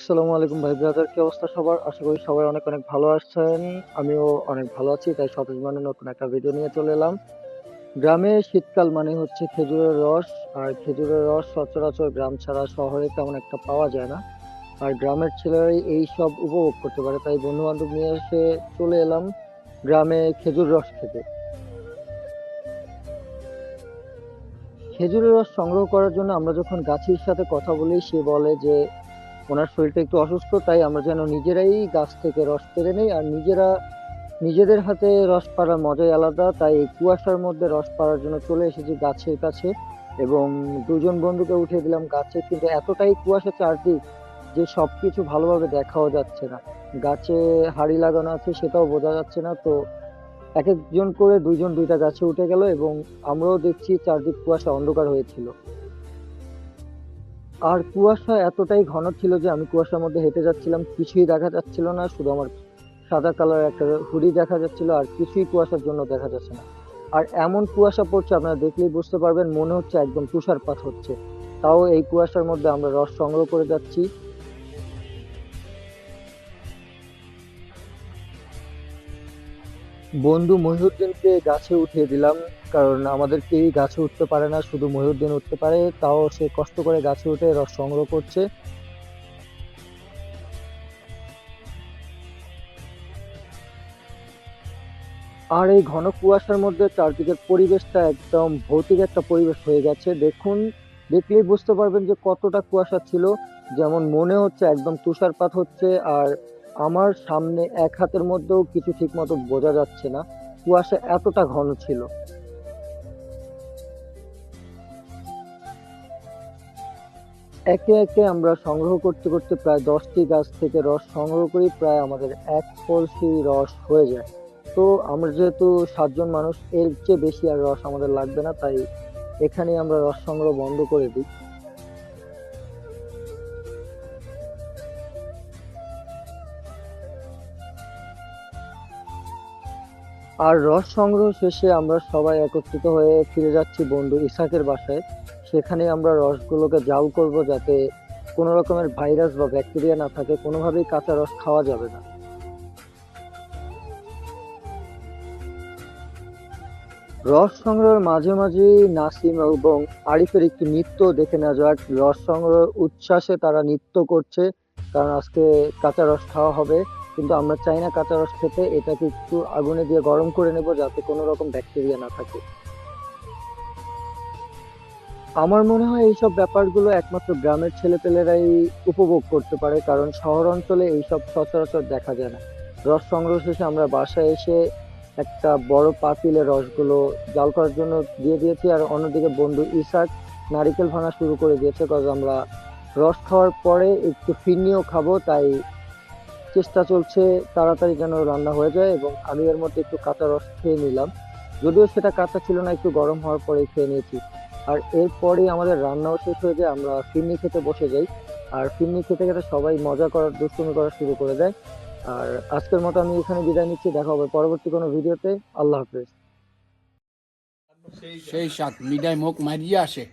আসসালামু আলাইকুম ভাই ব্রাদার কি অবস্থা সবার? আশা করি সবাই অনেক অনেক ভালো আছেন। আমিও অনেক ভালো আছি, তাই সতেজ মানে নতুন একটা ভিডিও নিয়ে চলে এলাম। গ্রামে শীতকাল মানে হচ্ছে খেজুরের রস, আর খেজুরের রস সচরাচর গ্রাম ছাড়া শহরে তেমন একটা পাওয়া যায় না। আর গ্রামের ছেলেরাই এই সব উপভোগ করতে পারে, তাই বন্ধু বান্ধব নিয়ে এসে চলে এলাম গ্রামে খেজুর রস খেতে। খেজুরের রস সংগ্রহ করার জন্য আমরা যখন গাছের সাথে কথা বলি, সে বলে যে ওনার শরীরটা একটু অসুস্থ, তাই আমরা যেন নিজেরাই গাছ থেকে রস পেরে নেই। আর নিজেরা, নিজেদের হাতে রস পাড়ার মজাই আলাদা, তাই কুয়াশার মধ্যে রস পাড়ার জন্য চলে এসেছি গাছের কাছে। এবং দুজন বন্ধুকে উঠে দিলাম গাছে, কিন্তু এতটাই কুয়াশা চারদিক যে সব কিছু ভালোভাবে দেখাও যাচ্ছে না। গাছে হাড়ি লাগানো আছে, সেটাও বোঝা যাচ্ছে না। তো এক একজন করে দুইজন দুইটা গাছে উঠে গেল এবং আমরাও দেখছি চারদিক কুয়াশা অন্ধকার হয়েছিল। আর কুয়াশা এতটাই ঘন ছিল যে আমি কুয়াশার মধ্যে হেঁটে যাচ্ছিলাম, কিছুই দেখা যাচ্ছিল না, শুধু আমার সাদা কালার একটা হুডি দেখা যাচ্ছিল আর কিছুই কুয়াশার জন্য দেখা যাচ্ছে না। আর এমন কুয়াশা পড়ছে, আপনারা দেখলেই বুঝতে পারবেন, মনে হচ্ছে একদম তুষারপাত হচ্ছে। তাও এই কুয়াশার মধ্যে আমরা রস সংগ্রহ করে যাচ্ছি। বন্ধু মহিউদ্দিনকে গাছে উঠিয়ে দিলাম, কারণ আমাদের কেউই গাছে উঠতে পারে না, শুধু মহিউদ্দিন উঠতে পারে, তাও সে কষ্ট করে গাছে উঠে রস সংগ্রহ করছে। আর এই ঘন কুয়াশার মধ্যে চারদিকের পরিবেশটা একদম ভৌতিক একটা পরিবেশ হয়ে গেছে। দেখুন, দেখলেই বুঝতে পারবেন যে কতটা কুয়াশা ছিল। যেমন মনে হচ্ছে একদম তুষারপাত হচ্ছে, আর আমার সামনে এক হাতের মধ্যেও কিছু ঠিক মতো বোঝা যাচ্ছে না। কুয়াশা এতটা ঘন ছিল। একে একে আমরা সংগ্রহ করতে করতে প্রায় দশটি গাছ থেকে রস সংগ্রহ করি, প্রায় আমাদের এক কলসি রস হয়ে যায়। তো আমরা যেহেতু সাতজন মানুষ, এর চেয়ে বেশি আর রস আমাদের লাগবে না, তাই এখানেই আমরা রস সংগ্রহ বন্ধ করে দিই। আর রস সংগ্রহ শেষে আমরা সবাই একত্রিত হয়ে ফিরে যাচ্ছি বন্ধু ইসাকের বাসায়। সেখানে আমরা রসগুলোকে জাল করব যাতে কোনো রকমের ভাইরাস বা ব্যাকটেরিয়া না থাকে, কোনোভাবেই কাঁচা রস খাওয়া যাবে না। রস সংগ্রহের মাঝে মাঝে নাসিম এবং আরিফের একটি নৃত্য দেখে নেওয়া যাক। রস সংগ্রহ উচ্ছ্বাসে তারা নৃত্য করছে, কারণ আজকে কাঁচা রস খাওয়া হবে। কিন্তু আমরা চাই না কাঁচা রস খেতে, এটাকে একটু আগুনে দিয়ে গরম করে নেব যাতে কোনো রকম ব্যাকটেরিয়া না থাকে। আমার মনে হয় এইসব ব্যাপারগুলো একমাত্র গ্রামের ছেলেপেলেরাই উপভোগ করতে পারে, কারণ শহর অঞ্চলে এইসব সচরাচর দেখা যায় না। রস সংগ্রহ শেষে আমরা বাসায় এসে একটা বড় পাতিলে রসগুলো জাল করার জন্য দিয়ে দিয়েছি, আর অন্যদিকে বন্ধু ইসাক নারিকেল ভাঙা শুরু করে দিয়েছে কারণ আমরা রস খাওয়ার পরে একটু ফিরনিও খাব, তাই চেষ্টা চলছে তাড়াতাড়ি যেন রান্না হয়ে যায় এবং আমি এর মধ্যে একটু কাঁচা রস খেয়ে নিলাম। যদিও সেটা কাঁচা ছিল না, একটু গরম হওয়ার পরে খেয়ে নিয়েছি। আর এরপরেই আমাদের রান্নাও শেষ হয়ে যায়, আমরা ফিরনি খেতে বসে যাই। আর ফিরনি খেতে খেতে সবাই মজা করার, দুষ্টুমি করা শুরু করে দেয়। আর আজকের মতো আমি এখানে বিদায় নিচ্ছি, দেখা হবে পরবর্তী কোনো ভিডিওতে। আল্লাহ হাফেজ। সেই সাত মিডাই মুখ মারিয়ে আসে।